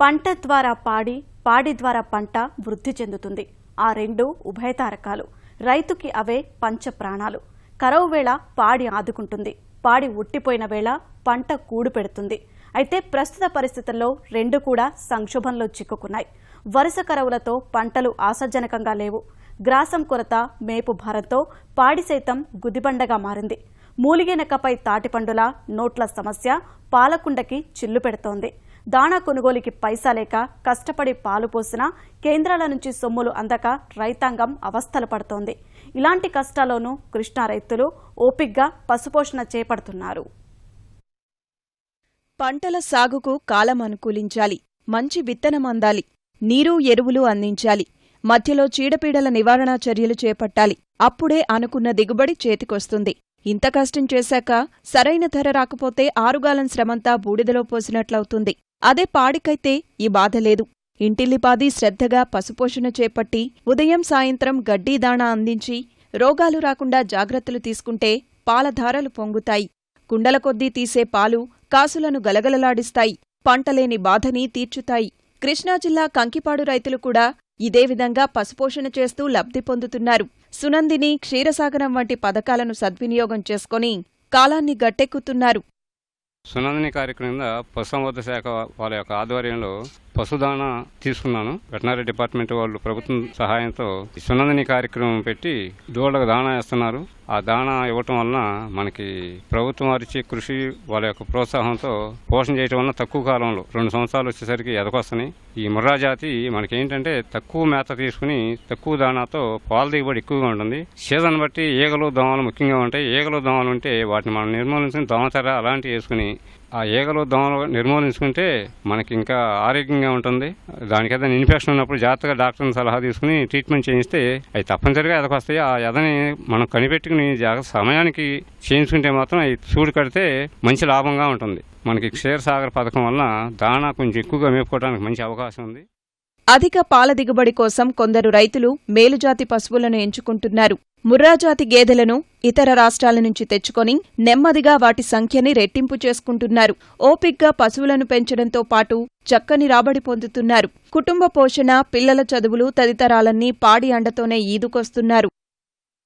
పంట ద్వారా పాడి పాడి ద్వారా పంట వృద్ధి చెందుతుంది. ఆ రెండు ఉభయతారకాలు రైతుకి అవే పంచ ప్రాణాలు. కరవు వేళ పాడి ఆదుకుంటుంది. పాడి ఉట్టిపోయిన వేళ పంట కూడు పెడుతుంది. అయితే ప్రస్తుత పరిస్థితుల్లో రెండు కూడా సంక్షోభంలో చిక్కుకున్నాయి. వరుస కరవులతో పంటలు ఆశాజనకంగా లేవు. గ్రాసం కొరత మేపు భారంతో పాడి సైతం గుదిబండగా మారింది. మూలిగెనకపై తాటిపండుల నోట్ల సమస్య పాలకుండకి చిల్లు పెడుతోంది. దాణా కొనుగోలుకి పైసా లేక కష్టపడి పాలు పోసినా కేంద్రాల నుంచి సొమ్ములు అందక రైతాంగం అవస్థలు పడుతోంది. ఇలాంటి కష్టాల్లోనూ కృష్ణా రైతులు ఓపిగ్గా పశుపోషణ చేపడుతున్నారు. పంటల సాగుకు కాలం అనుకూలించాలి. మంచి విత్తనం అందాలి. నీరు ఎరువులు అందించాలి. మధ్యలో చీడపీడల నివారణ చర్యలు చేపట్టాలి. అప్పుడే అనుకున్న దిగుబడి చేతికొస్తుంది. ఇంత కష్టం చేశాక సరైన ధర రాకపోతే ఆరుగాలం శ్రమంతా బూడిదలో పోసినట్లవుతుంది. అదే పాడికైతే ఈ బాధ లేదు. ఇంటిల్లిపాది శ్రద్ధగా పశుపోషణ చేపట్టి ఉదయం సాయంత్రం గడ్డీ దాణా అందించి రోగాలు రాకుండా జాగ్రత్తలు తీసుకుంటే పాలధారలు పొంగుతాయి. కుండల కొద్దీ తీసే పాలు కాసులను గలగలలాడిస్తాయి. పంటలేని బాధని తీర్చుతాయి. కృష్ణా జిల్లా కంకిపాడు రైతులు కూడా ఇదే విధంగా పశుపోషణ చేస్తూ లబ్ధి పొందుతున్నారు. సునందిని క్షీరసాగరం వంటి పథకాలను సద్వినియోగం చేసుకొని కాలాన్ని గట్టెక్కుతున్నారు. సునందిని కార్యక్రమం కింద పశుసంవర్ధ శాఖ వాళ్ళ యొక్క ఆధ్వర్యంలో పశుదాణ తీసుకున్నాను. వెటనరీ డిపార్ట్మెంట్ వాళ్ళు ప్రభుత్వం సహాయంతో సునందని సునందిని కార్యక్రమం పెట్టి దూడలకు దాణా వేస్తున్నారు. ఆ దాణా ఇవ్వటం వలన మనకి ప్రభుత్వం వారిచ్చే కృషి వాళ్ళ యొక్క ప్రోత్సాహంతో పోషణ చేయటం వలన తక్కువ కాలంలో రెండు సంవత్సరాలు వచ్చేసరికి ఎదకొస్తున్నాయి ఈ ముర్రా జాతి మనకి ఏంటంటే తక్కువ మేత తీసుకుని తక్కువ దానాతో పాల దిగుబడి ఎక్కువగా ఉంటుంది. సీజన్ బట్టి ఈగలు దోమలు ముఖ్యంగా ఉంటాయి. ఈగలు దోమలు ఉంటే వాటిని మనం నిర్మూలించుకుని దోమతెర అలాంటివి వేసుకుని ఆ ఈగలు దోమలు నిర్మూలించుకుంటే మనకి ఇంకా ఆరోగ్యంగా ఉంటుంది. దానికి ఏదైనా ఇన్ఫెక్షన్ ఉన్నప్పుడు జాగ్రత్తగా డాక్టర్ని సలహా తీసుకుని ట్రీట్మెంట్ చేయిస్తే అవి తప్పనిసరిగా ఎదకొస్తాయి ఆ ఎదని మనం కనిపెట్టుకుని జాగ్రత్త సమయానికి చేయించుకుంటే మాత్రం అవి చూడు కడితే మంచి లాభంగా ఉంటుంది. మనకి క్షీరసాగర్ పథకం వలన దాణా కొంచెం ఎక్కువగా మేపుకోవడానికి మంచి అవకాశం ఉంది. అధిక పాల దిగుబడి కోసం కొందరు రైతులు మేలుజాతి పశువులను ఎంచుకుంటున్నారు. ముర్రాజాతి గేదెలను ఇతర రాష్ట్రాల నుంచి తెచ్చుకొని నెమ్మదిగా వాటి సంఖ్యని రెట్టింపు చేసుకుంటున్నారు. ఓపిగ్గా పశువులను పెంచడంతో పాటు చక్కని రాబడి పొందుతున్నారు. కుటుంబ పోషణ పిల్లల చదువులు తదితరాలన్నీ పాడి అండతోనే ఈదుకొస్తున్నారు.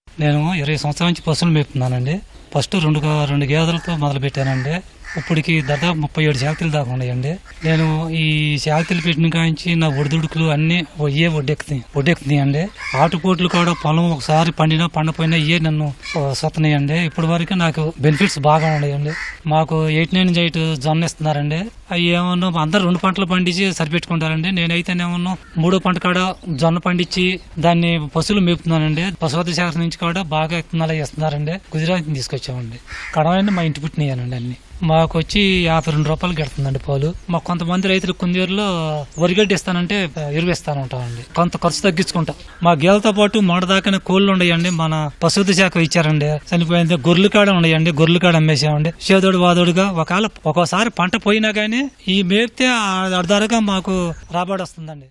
నేను ఇరవై సంవత్సరాల నుంచి పశువులు మేపుతున్నానండి. ఫస్ట్ రెండు రెండు గేదెలతో మొదలు పెట్టానండి ఇప్పటికి దాదాపు ముప్పై ఏడు శాతలు దాకా ఉన్నాయండి. నేను ఈ శాతలు పెట్టిన కాంచి నా ఒడిదుడుకులు అన్ని ఏ ఒడ్డెక్కుతాయి ఒడ్డెక్కుతాయి అండి ఆటుకోట్లు కూడా పొలం ఒకసారి పండినా పండపోయినా ఇవే నన్ను సొత్తనాయండి. ఇప్పటి వరకు నాకు బెనిఫిట్స్ బాగా ఉన్నాయండి. మాకు ఎయిట్ నైన్ ఎయిట్ జొన్న ఇస్తున్నారండి. అవి ఏమన్నా అందరు రెండు పంటలు పండించి సరిపెట్టుకుంటారండి. నేనైతేనేమన్నా మూడో పంట కాడ జొన్న పండించి దాన్ని పశువులు మేపుతున్నానండి. పశువతి శాఖ నుంచి కూడా బాగా విత్తనాలు ఇస్తున్నారండి. గుజరాత్ తీసుకొచ్చామండి. కడవైన మా ఇంటి పుట్టినాయనండి అన్ని. మాకు వచ్చి యాభై రెండు రూపాయలు గడుతుందండి పాలు. మాకు కొంతమంది రైతులు కుందేరులో వరిగడ్డి ఇస్తానంటే ఎరువు ఇస్తాను ఉంటామండి కొంత ఖర్చు తగ్గించుకుంటాం. మా గేలతో పాటు మొడ కోళ్ళు ఉన్నాయండి మన పశువుల శాఖ ఇచ్చారండి. చనిపోయింది గొర్రెలు కాడ ఉన్నాయండి గొర్రెలు కాడ అమ్మేసామండి చేదోడు వాదోడుగా ఒకవేళ ఒక్కోసారి పంట పోయినా గానీ ఈ మేపితే అర్ధారుగా మాకు రాబడి వస్తుందండి.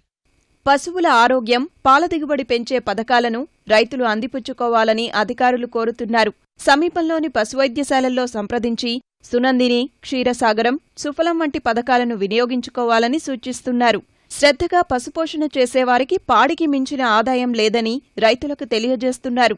పశువుల ఆరోగ్యం పాల దిగుబడి పెంచే పథకాలను రైతులు అందిపుచ్చుకోవాలని అధికారులు కోరుతున్నారు. సమీపంలోని పశువైద్యశాలల్లో సంప్రదించి సునందిని క్షీరసాగరం సుఫలం వంటి పథకాలను వినియోగించుకోవాలని సూచిస్తున్నారు. శ్రద్ధగా పశుపోషణ చేసేవారికి పాడికి మించిన ఆదాయం లేదని రైతులకు తెలియజేస్తున్నారు.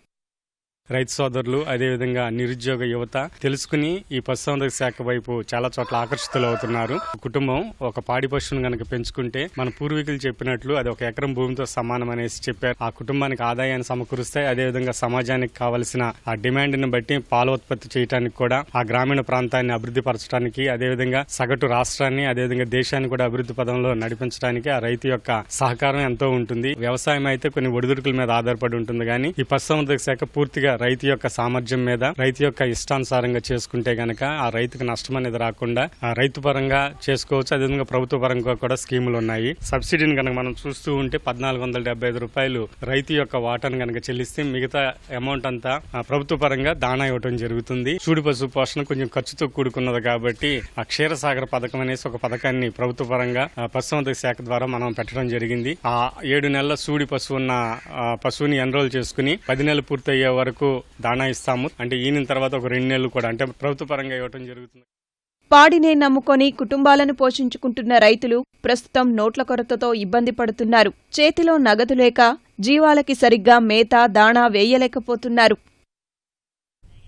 రైతు సోదరులు అదేవిధంగా నిరుద్యోగ యువత తెలుసుకుని ఈ పశుసంవర్ధక శాఖ వైపు చాలా చోట్ల ఆకర్షితులు అవుతున్నారు. కుటుంబం ఒక పాడి పశువును గనక పెంచుకుంటే మన పూర్వీకులు చెప్పినట్లు అది ఒక ఎకరం భూమితో సమానం అనేసి చెప్పారు. ఆ కుటుంబానికి ఆదాయాన్ని సమకూరుస్తాయి అదేవిధంగా సమాజానికి కావలసిన ఆ డిమాండ్ని బట్టి పాల ఉత్పత్తి చేయడానికి కూడా ఆ గ్రామీణ ప్రాంతాన్ని అభివృద్ధి పరచడానికి అదేవిధంగా సగటు రాష్ట్రాన్ని అదేవిధంగా దేశాన్ని కూడా అభివృద్ధి పదంలో నడిపించడానికి ఆ రైతు యొక్క సహకారం ఎంతో ఉంటుంది. వ్యవసాయం అయితే కొన్ని ఒడిదుడుకుల మీద ఆధారపడి ఉంటుంది. కానీ ఈ పశుసంవర్ధక శాఖ పూర్తిగా రైతు యొక్క సామర్థ్యం మీద రైతు యొక్క ఇష్టానుసారంగా చేసుకుంటే గనక ఆ రైతుకు నష్టం అనేది రాకుండా ఆ రైతు పరంగా చేసుకోవచ్చు. అదేవిధంగా ప్రభుత్వ పరంగా కూడా స్కీములు ఉన్నాయి. సబ్సిడీని కనుక మనం చూస్తూ ఉంటే పద్నాలుగు వందల డెబ్బై ఐదు రూపాయలు రైతు యొక్క వాటాను కనుక చెల్లిస్తే మిగతా అమౌంట్ అంతా ప్రభుత్వ పరంగా దానా ఇవ్వడం జరుగుతుంది. చూడు పశు పోషణ కొంచెం ఖర్చుతో కూడుకున్నది కాబట్టి ఆ క్షీరసాగర పథకం అనేసి ఒక పథకాన్ని ప్రభుత్వ పరంగా పశుసంవర్ధక శాఖ ద్వారా మనం పెట్టడం జరిగింది. ఆ ఏడు నెలల సూడి పశువు ఉన్న పశువుని ఎన్రోల్ చేసుకుని పది నెలలు పూర్తయ్యే వరకు దాణా ఇస్తాము. అంటే ఈయన తర్వాత ఒక రెండు నెలలు కూడా అంటే ప్రభుత్వ పరంగా ఇవ్వడం జరుగుతుంది. పాడినే నమ్ముకొని కుటుంబాలను పోషించుకుంటున్న రైతులు ప్రస్తుతం నోట్ల కొరతతో ఇబ్బంది పడుతున్నారు. చేతిలో నగదు లేక జీవాలకి సరిగ్గా మేత దాణా వేయలేకపోతున్నారు.